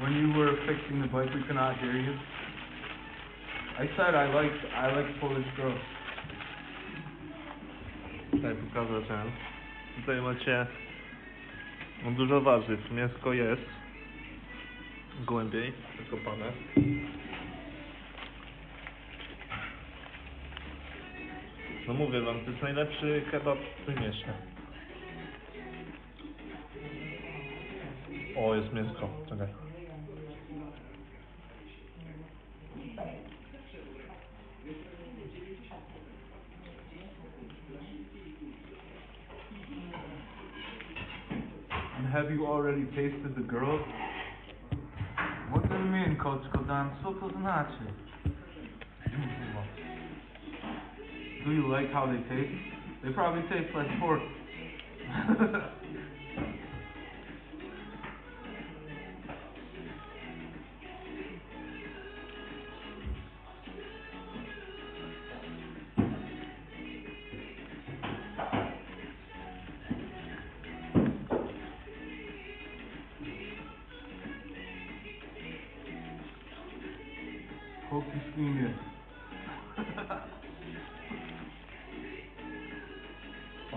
When you were fixing the bike, we could not hear you. I said I like I like Polish girls. Tutaj pokażę ten. Tutaj macie no, dużo warzyw. Mięsko jest. Głębiej zakopane. No mówię wam, to jest najlepszy kebab w tym mieście. O, jest mięsko. Czekaj. And have you already tasted the girls? What do you mean, Coach Kodan? Co to znaczy? Do you like how they taste? They probably taste like pork.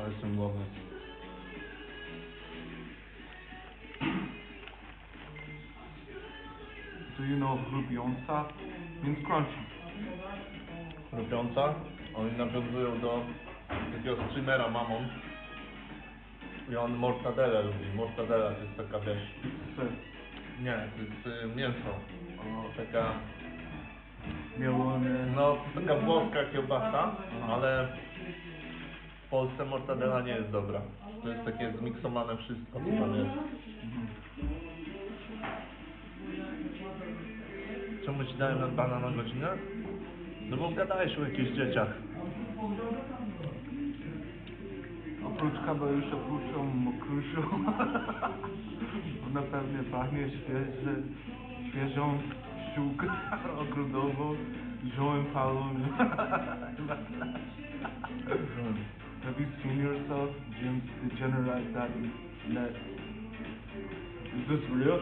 Jestem głodny. Do you know chrupiąca? Means crunchy. Chrupiąca. Oni nawiązują do takiego streamera Mamon. I on mortadelle lubi. Mortadela to jest taka, wiesz... Nie, to jest y, mięso. Taka... Mielone. No, taka włoska kiełbasa, ale Polsce mortadela nie jest dobra. To jest takie zmiksowane wszystko. Czemu ci dałem na bana na godzinę? No bo gadałeś o jakichś dzieciach. Oprócz kabelusza puszczą mokruszą. Ona pewnie pachnie świeże, świeżą ściółkę ogrodową, ziołem palonym. Have you seen yourself, degenerate that net? Is this real?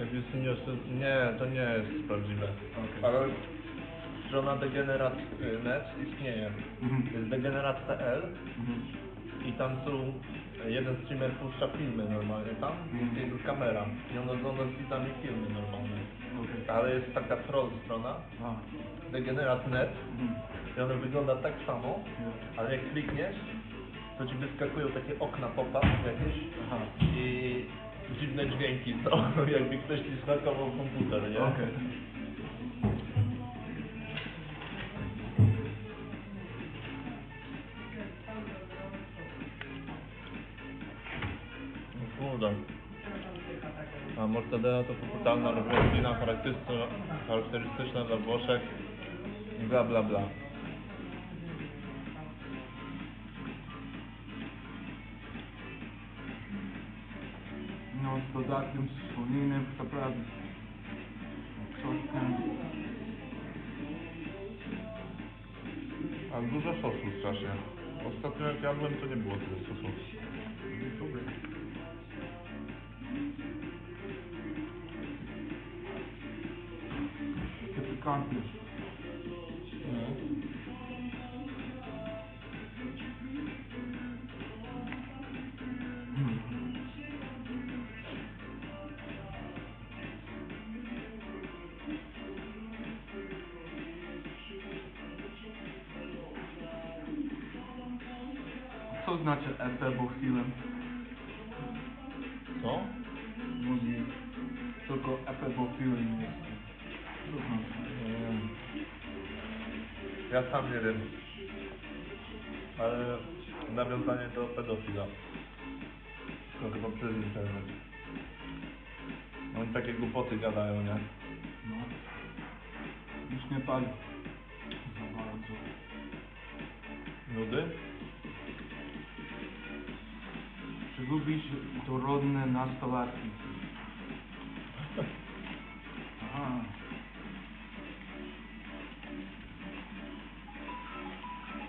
Jak jest senior- Nie, to nie jest prawdziwe. Okej. Ale strona degenerat.net istnieje. Mhm. To jest degenerat.pl Mhm. i tam są jeden streamer puszcza filmy normalnie tam jest Mhm. jego kamera i on ogląda z widzami filmy normalnie. Ale jest taka troll strona degenerat.net Mhm. i ona wygląda tak samo, ale jak klikniesz to ci wyskakują takie okna pop-up jakieś i dziwne dźwięki, co? Jakby ktoś ci zhakował komputer, nie? Okej. Kurde. A mortadela to popularna rodzina charakterystyczna, charakterystyczna dla Włoszech i bla bla bla. No, z dodatkiem słoniny, naprawdę. Soskiem. A dużo sosu strasznie. Ostatnio jak jadłem to nie było tyle sosu. Dobry. Takie pikantne. Mm. Co znaczy epebofilem? Co? Mówi tylko epebofilem jest. Co znaczy? Ja sam nie wiem. Ale nawiązanie do pedofila. To chyba przez internet. Oni takie głupoty gadają, nie? No. Już nie pali. Za bardzo. Nudy? Czy lubisz dorodne nastolatki? Aha.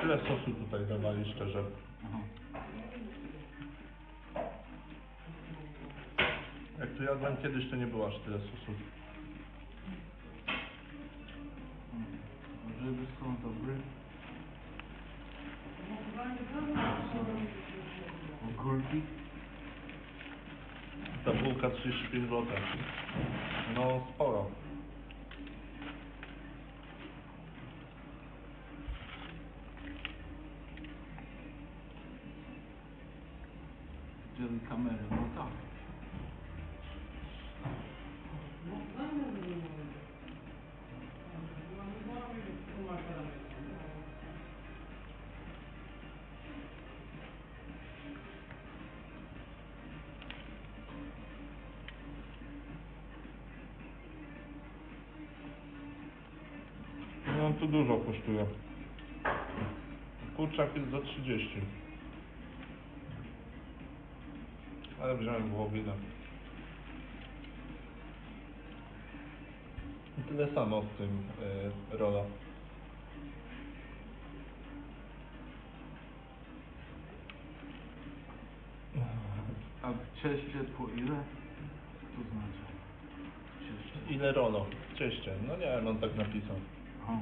tyle sosu tutaj dawali, szczerze. Jak tu jadłem kiedyś, to nie było aż tyle sosu. Grzyby są dobre. Ogórki. Ta bułka 35 zł. No, sporo. Tu dużo kosztuje. Kurczak jest za 30. Ale wziąłem wołowinę. I tyle samo w tym y, rola. A w cieście po ile? Co to znaczy? Cieście. Ile rolo? W cieście. No nie wiem, on tak napisał. Aha.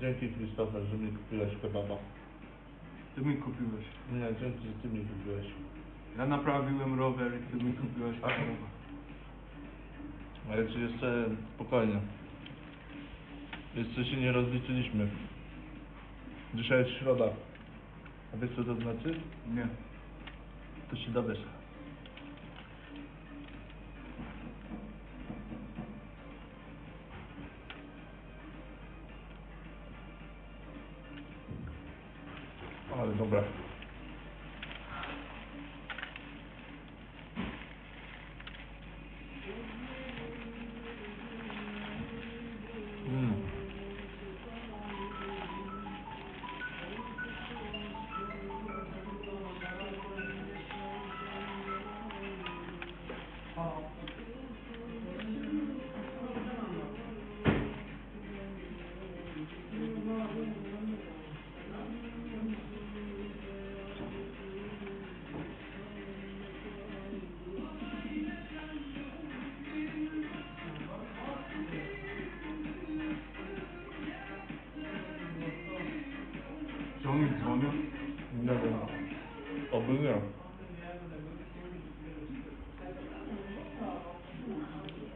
Dzięki Krzysztofer, że mi kupiłeś kebaba. Ty mi kupiłeś. Nie, dzięki, że ty mi kupiłeś. Ja naprawiłem rower i ty mi kupiłeś A. rower. Ale czy jeszcze spokojnie. Jeszcze się nie rozliczyliśmy. Dzisiaj jest środa. A wiesz co to znaczy? Nie. To się dowiesz.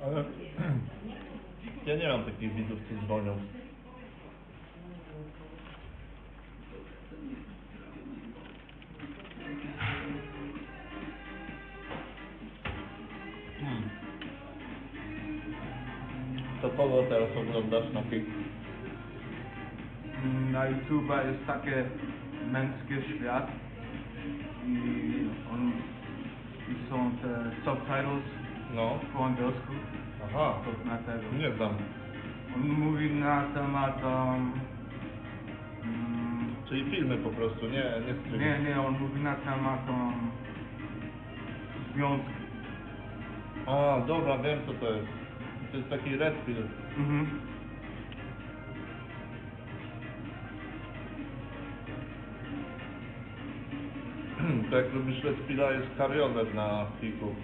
Ale ja nie mam takich widzów, co dzwonią. To kogo teraz oglądasz na? Mm, Na YouTube jest takie męskie świat i on i są te subtitles No. po angielsku. Aha. To na tego. Nie znam. On mówi na temat um, mm, Czyli filmy po prostu, nie, nie streamy. nie, nie, on mówi na temat um, związku. A, dobra, wiem co to jest. To jest taki red pill. Mhm. To jak lubisz red pilla jest karionet na fiku.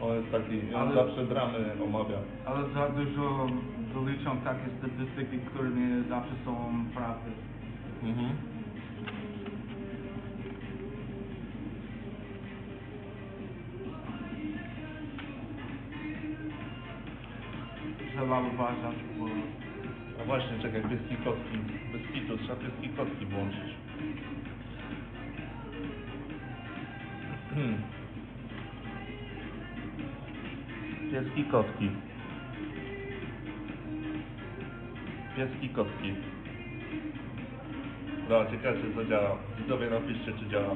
On jest taki, on Ale- zawsze dramy omawia. Ale za dużo zaliczam takie statystyki, które nie zawsze są prawdy. Mhm. Trzeba uważać, bo A właśnie, czekaj, pieski kotki. Bez kitu, trzeba pieski kotki włączyć. Hmm. Pieski kotki. Pieski kotki. Dobra, ciekawe czy to działa. Widzowie napiszcie czy działa.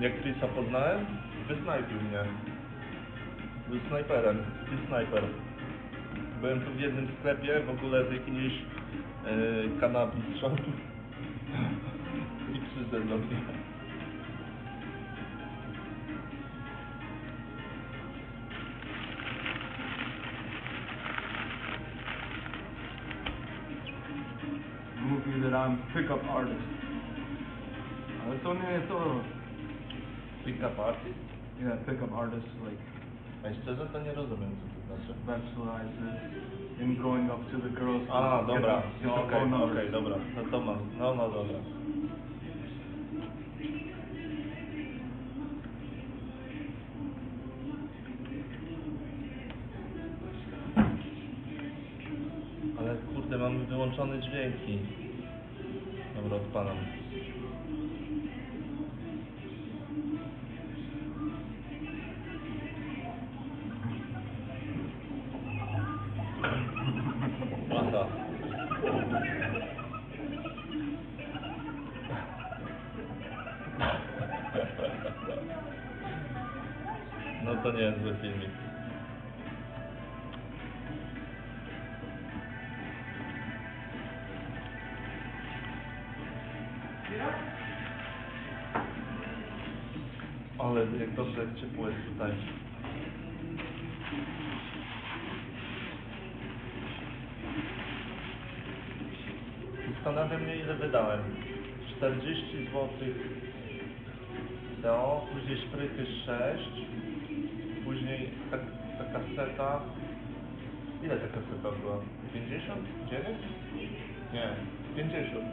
Jak Chrisa poznałem, wysnajpił mnie. Był snajperem, i snajper. Byłem tu w jednym sklepie w ogóle z jakimiś yy, kanapy strzałów i przyszedł do mnie. You pickup artist. To nie jest to. Pick-up artist? Yeah, pickup artist like A szczerze to nie rozumiem co to znaczy. specializes in going up to the girls. Ah, A, get dobra, no okej, phone okej, numbers. dobra, no to mam, no no dobra. Ale kurde, mamy wyłączone dźwięki. To nie jest zły filmik. Ale jak dobrze, jak ciepło jest tutaj. Zastanawiam mnie ile wydałem. 40 zł to, później szprychy 6, później ta, ta kaseta. Ile ta kaseta była? 50? 9? Nie, 50.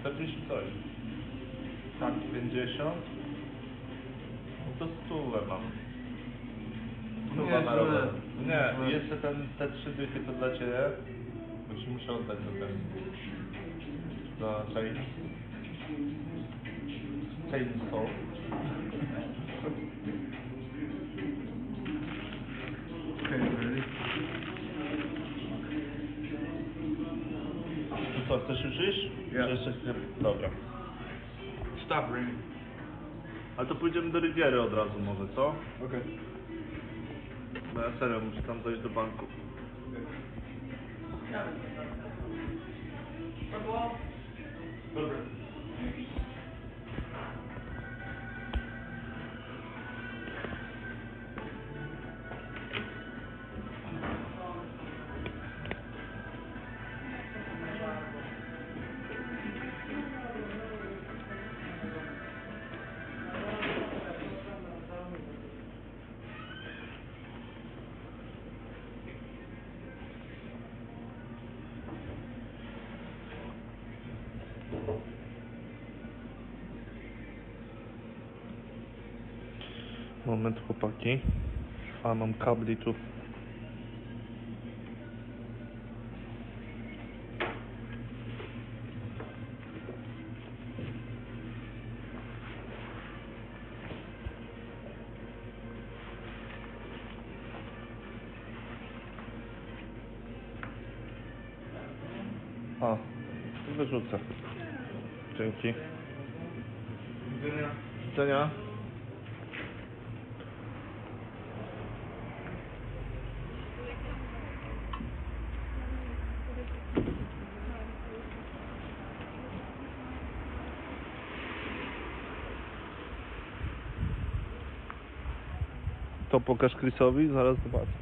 40 coś. Tak, 50. No to stówę mam. Stuwa na rower. Nie, jeszcze ten, te trzy dychy to dla Ciebie. Ci muszę oddać za ten. Za chain. Chainsaw. Okay, ready? To co, chcesz już iść? Ja. Czy jeszcze chwilę? Dobra. Stop ringing. Ale to pójdziemy do Riviery od razu może, co? Okay. Bo ja serio muszę tam dojść do banku. Moment chłopaki. A mam kabli tu. A, wyrzucę. Dzięki. Widzenia. Widzenia. To pokaż Chrisowi, zaraz zobaczę.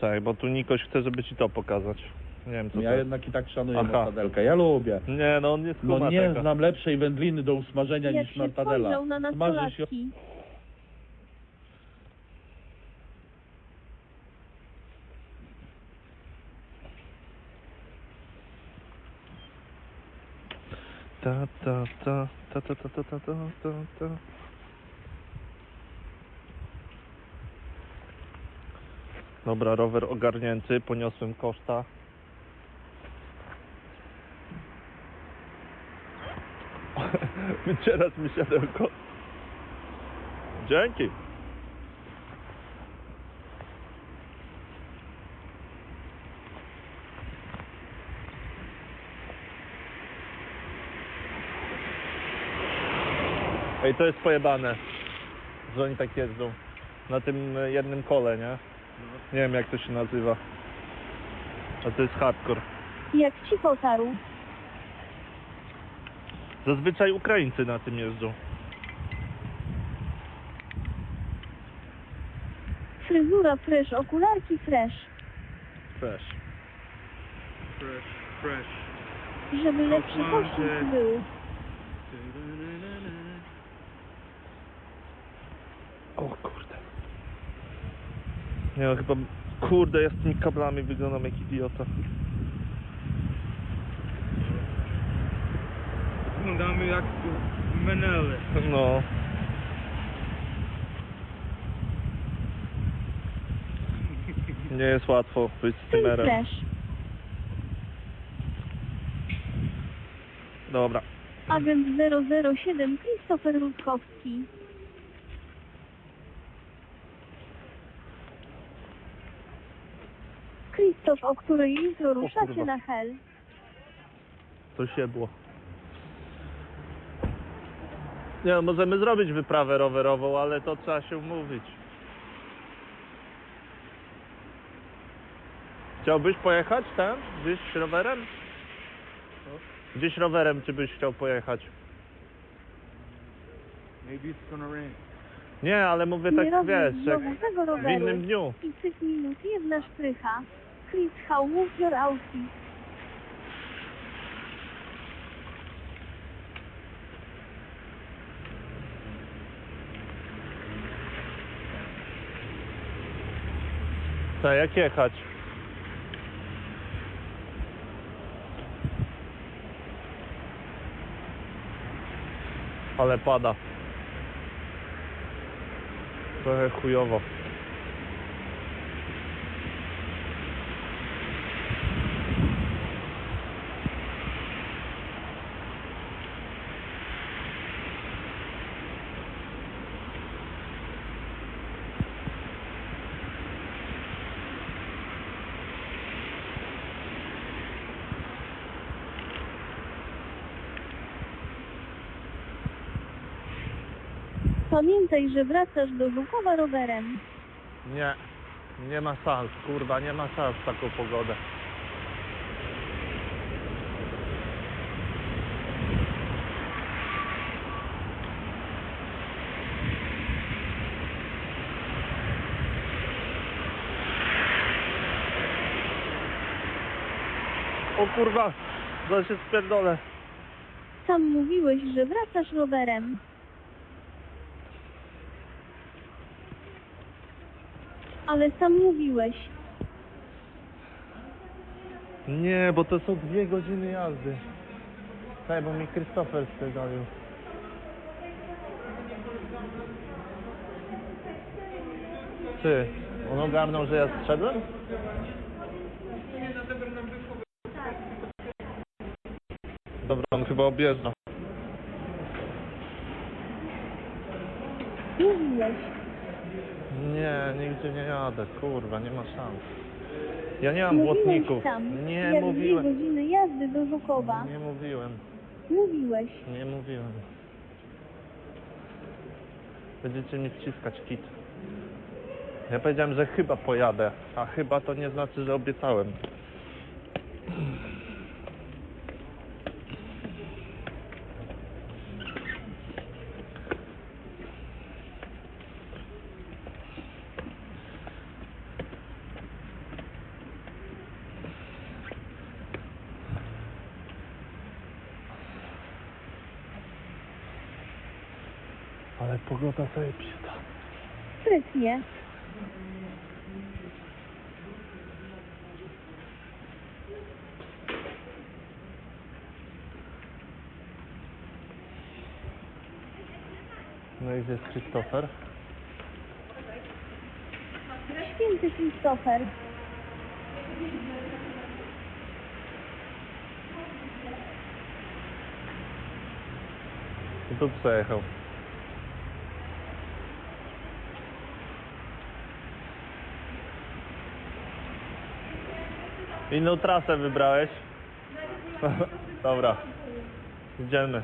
Czekaj, bo tu Nikoś chce, żeby ci to pokazać. Nie wiem co Ja to jednak i tak szanuję Aha. mortadelkę. Ja lubię. Nie, no on nie skuma No nie tego. znam lepszej wędliny do usmażenia Jak niż się mortadela. spojrzał na Smażysz ją, nastolatki. Ta ta ta ta ta ta ta ta ta ta Dobra, rower ogarnięty, poniosłem koszta. Wycierasz mi siadełko. Dzięki. Ej, to jest pojebane, że oni tak jeżdżą. Na tym e, jednym kole, nie? Nie wiem jak to się nazywa. A to jest hardcore. Jak ci potarł. Zazwyczaj Ukraińcy na tym jeżdżą. Fryzura fresh, okularki fresh. Fresh. Fresh, fresh. Żeby lepszy że- był. O kurde. Nie no, chyba... Kurde, ja z tymi kablami wyglądam jak idiota. Wyglądamy jak menele. No. Nie jest łatwo być streamerem. Dobra. Agent 007 Christopher Rutkowski. Krzysztof, o której jutro ruszacie kurwa. na hel. To siedło. Nie no, możemy zrobić wyprawę rowerową, ale to trzeba się umówić. Chciałbyś pojechać tam? Gdzieś rowerem? Gdzieś rowerem, czy byś chciał pojechać? Maybe it's gonna rain. Nie, ale mówię Nie tak, robisz wiesz, jak znowu tego w roweru. innym dniu. I cyk minut jedna szprycha. Chris, how outfit? To jak jechać? Ale pada. Trochę chujowo. Pamiętaj, że wracasz do Żukowa rowerem. Nie, nie ma szans, kurwa, nie ma szans w taką pogodę. O kurwa, zaraz się spierdolę. Sam mówiłeś, że wracasz rowerem. Ale sam mówiłeś. Nie, bo to są dwie godziny jazdy. Tak, bo mi Krzysztofer spierdolił. Ty, on ogarnął, że ja zszedłem? Dobra, on chyba objeżdża. Mówiłeś. Nie, nigdzie nie jadę, kurwa, nie ma szans. Ja nie mam Mówiłeś błotników. sam. Nie jak mówiłem. dwie godziny jazdy do Żukowa. Nie mówiłem, Mówiłeś. nie mówiłem. Będziecie mi wciskać kit. Ja powiedziałem, że chyba pojadę, a chyba to nie znaczy, że obiecałem. Ale pogoda sobie pista. Sprytnie. No i gdzie jest Krzysztofer? Święty Krzysztofer. Tu przejechał. Inną trasę wybrałeś? Dobra. Idziemy.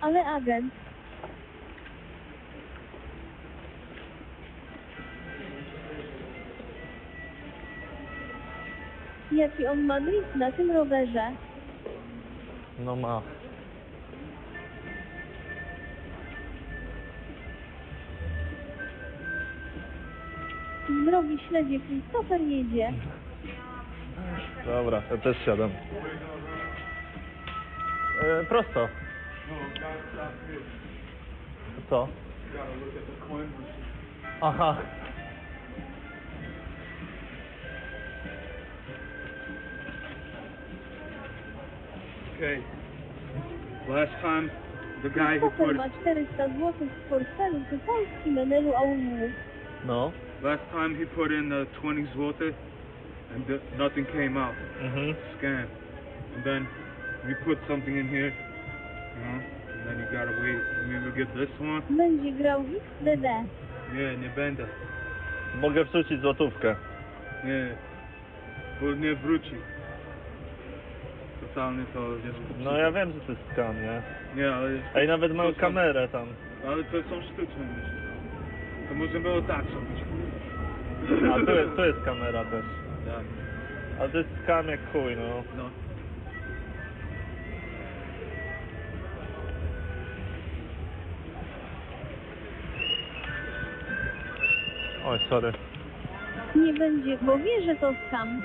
Ale agent. Jaki on ma drift na tym rowerze. No ma. Drogi śledzie, Krzysztofer jedzie. Dobra, ja też siadam. E, prosto. Co? Aha. Okay. Last time, the guy who Christopher put ma 400 zł w portfelu przy polskim Enelu Aulu. No. last time he put in the 20 zloty, and th- nothing came out. Mhm. Scam. And then we put something in here, you know, and then you gotta wait. Maybe we'll get this one. Będzie grał XDD. Nie, nie będę. Mogę wrzucić złotówkę. Nie. Bo nie wróci. To jest. No ja wiem, że to jest skam, nie? Nie, ale... jest- Ej, nawet mają to są- kamerę tam. Ale to są sztuczne myśli. To może było tak zrobić. A tu jest, tu jest kamera też. Tak. Ale to jest skam jak chuj, no. No. Oj, sorry. Nie będzie, bo wie, że to skam.